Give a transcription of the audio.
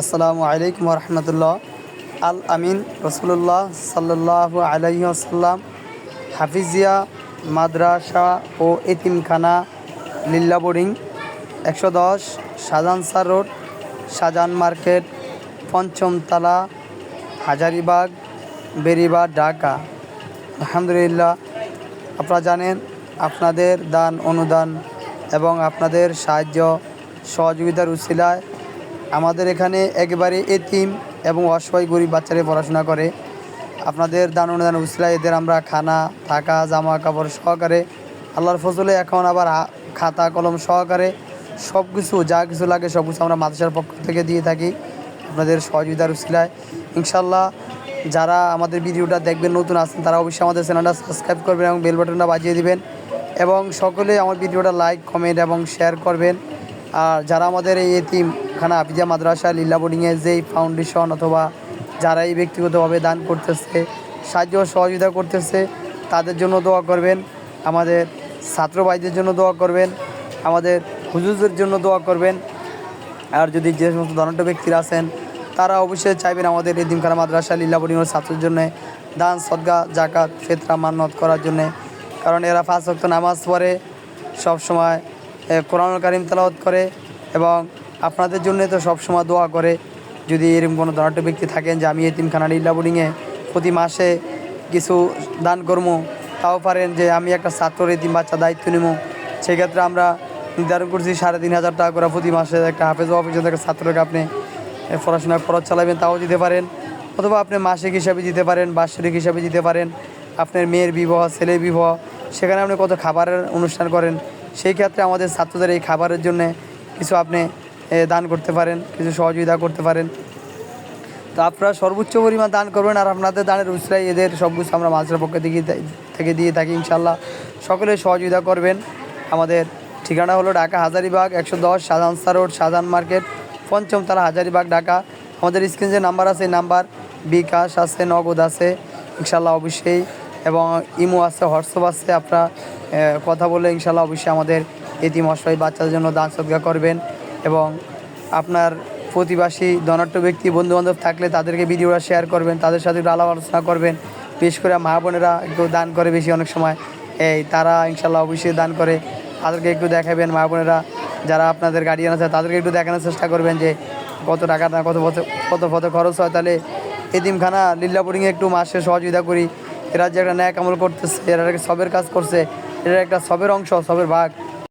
আসসালামু আলাইকুম রহমতুল্লাহ। আল আমিন রসুল্লাহ সাল্লাহ আসাল্লাম হাফিজিয়া, মাদ্রাসা ও এতিমখানা লিল্লা বোর্ডিং একশো দশ শাহজাহানসার রোড শাহজাহান মার্কেট পঞ্চমতলা হাজারিবাগ, বেরিবা, ঢাকা। আলহামদুলিল্লাহ, আপনারা জানেন আপনাদের দান, অনুদান এবং আপনাদের সাহায্য সহযোগিতার উশিলায় আমাদের এখানে একেবারে এতিম এবং অসহায় গরিব বাচ্চারা পড়াশোনা করে। আপনাদের দান অনুদান উশিলায় এদের আমরা খানা, থাকা জামা কাপড় সহকারে আল্লাহর ফজলে এখন আবার খাতা, কলম সহকারে সব কিছু যা কিছু লাগে সব কিছু আমরা মাদ্রাসার পক্ষ থেকে দিয়ে থাকি আপনাদের সহযোগিতার উশিলায় ইনশাল্লাহ যারা আমাদের ভিডিওটা দেখবেন, নতুন আছেন, তারা অবশ্যই আমাদের চ্যানেলটা সাবস্ক্রাইব করবেন এবং বেল বাটনটা বাজিয়ে দিবেন এবং সকলে আমার ভিডিওটা লাইক, কমেন্ট এবং শেয়ার করবেন। আর যারা আমাদের এই এতিমখানা আফিজা মাদ্রাসা লীলা বোর্ডিংয়ের যেই ফাউন্ডেশন অথবা যারা এই ব্যক্তিগতভাবে দান করতেছে সাহায্য সহযোগিতা করতেছে তাদের জন্য দোয়া করবেন। আমাদের ছাত্র ভাইদের জন্য দোয়া করবেন। আমাদের হুজুরদের জন্য দোয়া করবেন। আর যদি যে সমস্ত ধনাঢ্য ব্যক্তিরা আছেন তারা অবশ্যই চাইবেন আমাদের এই দিনখানা মাদ্রাসা লীলা বোর্ডিংয়ের ছাত্রের জন্য দান সদগা জাকাত ফেতরা মান্নত করার জন্যে। কারণ এরা পাঁচ ওয়াক্ত নামাজ পড়ে সবসময় এ, কোরআনুল কারিম তেলাওয়াত করে এবং আপনাদের জন্য তো সবসময় দোয়া করে যদি এরকম কোনো ধনাঢ্য ব্যক্তি থাকেন যে আমি এতিমখানা লীলা বোর্ডিংয়ে প্রতি মাসে কিছু দান কর্ম তাও পারেন যে আমি একটা ছাত্র এতিম বাচ্চা দায়িত্ব নেব। সেক্ষেত্রে আমরা নির্ধারণ করছি সাড়ে তিন হাজার টাকা করে প্রতি মাসে একটা হাফেজ অফিসে একটা ছাত্রকে আপনি এ, পড়াশোনা খরচ চালাবেন তাও দিতে পারেন। অথবা আপনি মাসিক হিসাবে দিতে পারেন বাৎসরিক হিসাবে দিতে পারেন। আপনার মেয়ের বিবাহ ছেলের বিবাহ সেখানে আপনি কত খাবারের অনুষ্ঠান করেন সেই ক্ষেত্রে আমাদের ছাত্রদের এই খাবারের জন্য কিছু আপনি দান করতে পারেন, কিছু সহযোগিতা করতে পারেন। তো আপনারা সর্বোচ্চ পরিমাণ দান করবেন আর আপনাদের দানের উৎসাহ এদের সব কিছু আমরা মাছের পক্ষ থেকে থেকে দিয়ে থাকি ইনশাল্লাহ সকলে সহযোগিতা করবেন। আমাদের ঠিকানা হলো ঢাকা হাজারিবাগ, একশো দশ শাহজাহানসা রোড শাহজাহান মার্কেট পঞ্চমতলা হাজারিবাগ, ঢাকা। আমাদের স্ক্রিন যে নাম্বার আছে নাম্বার বিকাশ আছে, নগদ আছে ইনশাল্লাহ অবশ্যই। এবং ইমো আছে, হোয়াটসঅ্যাপ আছে, আপনারা কথা বলে ইনশাল্লাহ অবশ্যই আমাদের এতিম অসহায় বাচ্চাদের জন্য দান সদকা করবেন। এবং আপনার প্রতিবাসী, ধনাঢ্য ব্যক্তি বন্ধু বান্ধব থাকলে তাদেরকে ভিডিওটা শেয়ার করবেন, তাদের সাথে একটু আলাপ আলোচনা করবেন। বিশেষ করে মা বোনেরা একটু দান করে বেশি অনেক সময়। এই তারা ইনশাল্লাহ অবশ্যই দান করে। তাদেরকে একটু দেখাবেন মা বোনেরা, যারা আপনাদের গার্ডিয়ান আছে, তাদেরকে একটু দেখানোর চেষ্টা করবেন যে কত টাকা না কত কত পথে খরচ হয়। তাহলে এদিমখানা লীলা বোর্ডিংয়ে একটু মাসে সহযোগিতা করি। এরা যে একটা ন্যাক আমল করতেছে, এরা সবের কাজ করছে, এরা একটা সবের অংশ, সবের ভাগ।